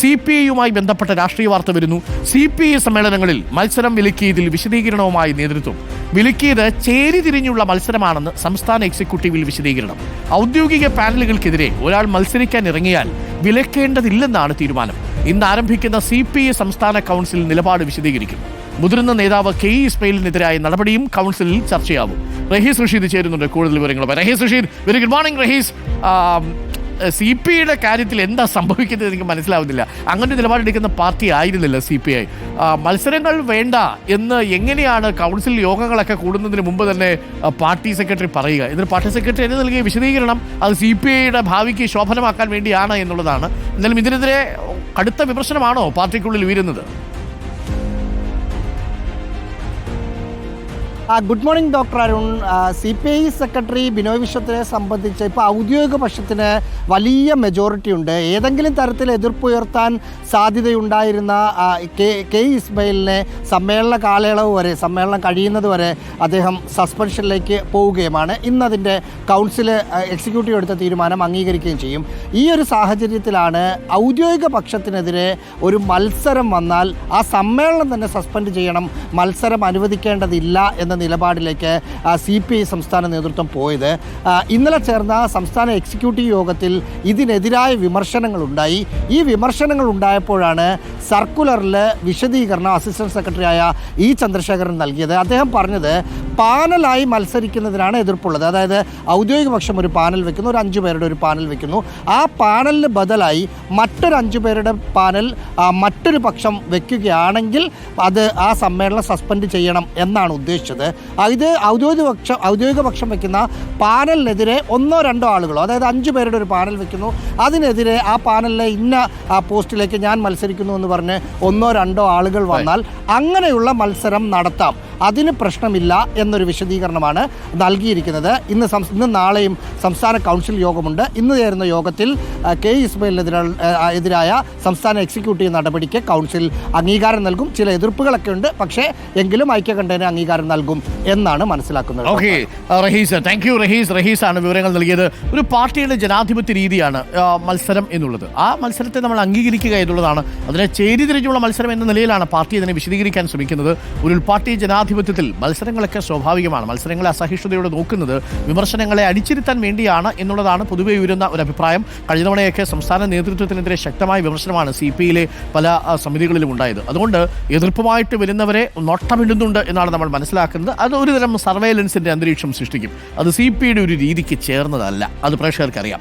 C P ഐയുമായി ബന്ധപ്പെട്ട രാഷ്ട്രീയ വാർത്ത വരുന്നു. സി പി ഐ സമ്മേളനങ്ങളിൽ മത്സരം വിലക്കിയതിൽ വിശദീകരണവുമായി നേതൃത്വം. വിലക്കിയത് ചേരി തിരിഞ്ഞുള്ള മത്സരമാണെന്ന് സംസ്ഥാന എക്സിക്യൂട്ടീവിൽ വിശദീകരണം. ഔദ്യോഗിക പാനലുകൾക്കെതിരെ ഒരാൾ മത്സരിക്കാൻ ഇറങ്ങിയാൽ വിലക്കേണ്ടതില്ലെന്നാണ് തീരുമാനം. ഇന്ന് ആരംഭിക്കുന്ന സി പി ഐ സംസ്ഥാന കൗൺസിൽ നിലപാട് വിശദീകരിക്കും. മുതിർന്ന നേതാവ് കെ ഇ ഇസ്മയിലിനെതിരായ നടപടിയും കൗൺസിലിൽ ചർച്ചയാവും. റഹീസ് റഷീദ് ചേരുന്നുണ്ട് കൂടുതൽ വിവരങ്ങളുമായി. Rahees Rasheed very good morning Rahees. C P ഐയുടെ കാര്യത്തിൽ എന്താ സംഭവിക്കുന്നത് എനിക്ക് മനസ്സിലാവുന്നില്ല. അങ്ങനെ നിലപാടെടുക്കുന്ന പാർട്ടി ആയിരുന്നില്ല സി പി ഐ. മത്സരങ്ങൾ വേണ്ട എന്ന് എങ്ങനെയാണ് കൗൺസിൽ യോഗങ്ങളൊക്കെ കൂടുന്നതിന് മുമ്പ് തന്നെ പാർട്ടി സെക്രട്ടറി പറയുക? എന്നിട്ട് പാർട്ടി സെക്രട്ടറി എന്ന് നൽകിയ വിശദീകരണം? അത് സി പി ഐയുടെ ഭാവിക്ക് ശോഭനമാക്കാൻ വേണ്ടിയാണ് എന്നുള്ളതാണ്. എന്നാലും ഇതിനെതിരെ കടുത്ത വിമർശനമാണോ പാർട്ടിക്കുള്ളിൽ ഉയരുന്നത്? Good morning doctor Arun. C P I secretary Binoy വിശ്വത്തിനെ സംബന്ധിച്ച് ഇപ്പോൾ ഔദ്യോഗിക പക്ഷത്തിന് വലിയ മെജോറിറ്റി ഉണ്ട്. ഏതെങ്കിലും തരത്തിൽ എതിർപ്പുയർത്താൻ സാധ്യതയുണ്ടായിരുന്ന കെ കെ ഇസ്മയിലിനെ സമ്മേളന കാലയളവ് വരെ സമ്മേളനം കഴിയുന്നത് വരെ അദ്ദേഹം സസ്പെൻഷനിലേക്ക് പോവുകയുമാണ്. ഇന്ന് അതിന്റെ കൗൺസിൽ എക്സിക്യൂട്ടീവ് എടുത്ത തീരുമാനം അംഗീകരിക്കുകയും ചെയ്യും. ഈ ഒരു സാഹചര്യത്തിലാണ് ഔദ്യോഗിക പക്ഷത്തിനെതിരെ ഒരു മത്സരം വന്നാൽ ആ സമ്മേളനം തന്നെ സസ്പെൻഡ് ചെയ്യണം. മത്സരം അനുവദിക്കേണ്ടതില്ല എന്ന നിലപാടിലേക്ക് സി പി ഐ സംസ്ഥാന നേതൃത്വം പോയത്. ഇന്നലെ ചേർന്ന സംസ്ഥാന എക്സിക്യൂട്ടീവ് യോഗത്തിൽ ഇതിനെതിരായ വിമർശനങ്ങളുണ്ടായി. ഈ വിമർശനങ്ങൾ ഉണ്ടായപ്പോഴാണ് സർക്കുലറിൽ വിശദീകരണം അസിസ്റ്റന്റ് സെക്രട്ടറിയായ ഇ ചന്ദ്രശേഖരൻ നൽകിയത്. അദ്ദേഹം പറഞ്ഞത് പാനലായി മത്സരിക്കുന്നതിനാണ് എതിർപ്പുള്ളത്. അതായത് ഔദ്യോഗിക പക്ഷം ഒരു പാനൽ വെക്കുന്നു ഒരു അഞ്ച് പേരുടെ ഒരു പാനൽ വെക്കുന്നു. ആ പാനലിന് ബദലായി മറ്റൊരു അഞ്ച് പേരുടെ പാനൽ മറ്റൊരു പക്ഷം വെക്കുകയാണെങ്കിൽ അത് ആ സമ്മേളനം സസ്പെൻഡ് ചെയ്യണം എന്നാണ് ഉദ്ദേശിച്ചത്. ഇത് ഔദ്യോഗിക പക്ഷം ഔദ്യോഗിക പക്ഷം വെക്കുന്ന പാനലിനെതിരെ ഒന്നോ രണ്ടോ ആളുകളോ അതായത് അഞ്ച് പേരുടെ ഒരു പാനൽ വെക്കുന്നു. അതിനെതിരെ ആ പാനലിലെ ഇന്ന ആ പോസ്റ്റിലേക്ക് ഞാൻ മത്സരിക്കുന്നു എന്ന് പറഞ്ഞ് ഒന്നോ രണ്ടോ ആളുകൾ വന്നാൽ അങ്ങനെയുള്ള മത്സരം നടത്താം. അതിന് പ്രശ്നമില്ല എന്നൊരു വിശദീകരണമാണ് നൽകിയിരിക്കുന്നത്. ഇന്ന് ഇന്ന് നാളെയും സംസ്ഥാന കൗൺസിൽ യോഗമുണ്ട്. ഇന്ന് ചേരുന്ന യോഗത്തിൽ കെ ഇസ്മയിലിനെതിരെ എതിരായ സംസ്ഥാന എക്സിക്യൂട്ടീവ് നടപടിക്ക് കൗൺസിൽ അംഗീകാരം നൽകും. ചില എതിർപ്പുകളൊക്കെ ഉണ്ട്. പക്ഷേ എങ്കിലും ഐക്യകണ്ഠേന അംഗീകാരം നൽകും എന്നാണ് മനസ്സിലാക്കുന്നത്. Okay. Rahees thank you Rahees. Rahees ആണ് വിവരങ്ങൾ നൽകിയത്. ഒരു പാർട്ടിയുടെ ജനാധിപത്യ രീതിയാണ് മത്സരം എന്നുള്ളത്. ആ മത്സരത്തെ നമ്മൾ അംഗീകരിക്കുക എന്നുള്ളതാണ്. അതിനെ ചേരി തിരിഞ്ഞുള്ള മത്സരം എന്ന നിലയിലാണ് പാർട്ടി അതിനെ വിശദീകരിക്കാൻ ശ്രമിക്കുന്നത്. ഒരു ഉൾപാർട്ടി ജനാധിപത്യത്തിൽ മത്സരങ്ങളൊക്കെ സ്വാഭാവികമാണ്. മത്സരങ്ങളെ അസഹിഷ്ണുതയോടെ നോക്കുന്നത് വിമർശനങ്ങളെ അടിച്ചിരുത്താൻ വേണ്ടിയാണ് എന്നുള്ളതാണ് പൊതുവെ ഉയരുന്ന ഒരു അഭിപ്രായം. കഴിഞ്ഞ തവണയൊക്കെ സംസ്ഥാന നേതൃത്വത്തിനെതിരെ ശക്തമായ വിമർശനമാണ് സി പി ഐയിലെ പല സമിതികളിലും ഉണ്ടായത്. അതുകൊണ്ട് എതിർപ്പുമായിട്ട് വരുന്നവരെ നൊട്ടമിടുന്നുണ്ട് എന്നാണ് നമ്മൾ മനസ്സിലാക്കുന്നത്. അത് ഒരുതരം സർവൈലൻസിന്റെ അന്തരീക്ഷം സൃഷ്ടിക്കും. അത് സി പി ഐയുടെ ഒരു രീതിക്ക് ചേർന്നതല്ല. അത് പ്രേക്ഷകർക്ക് അറിയാം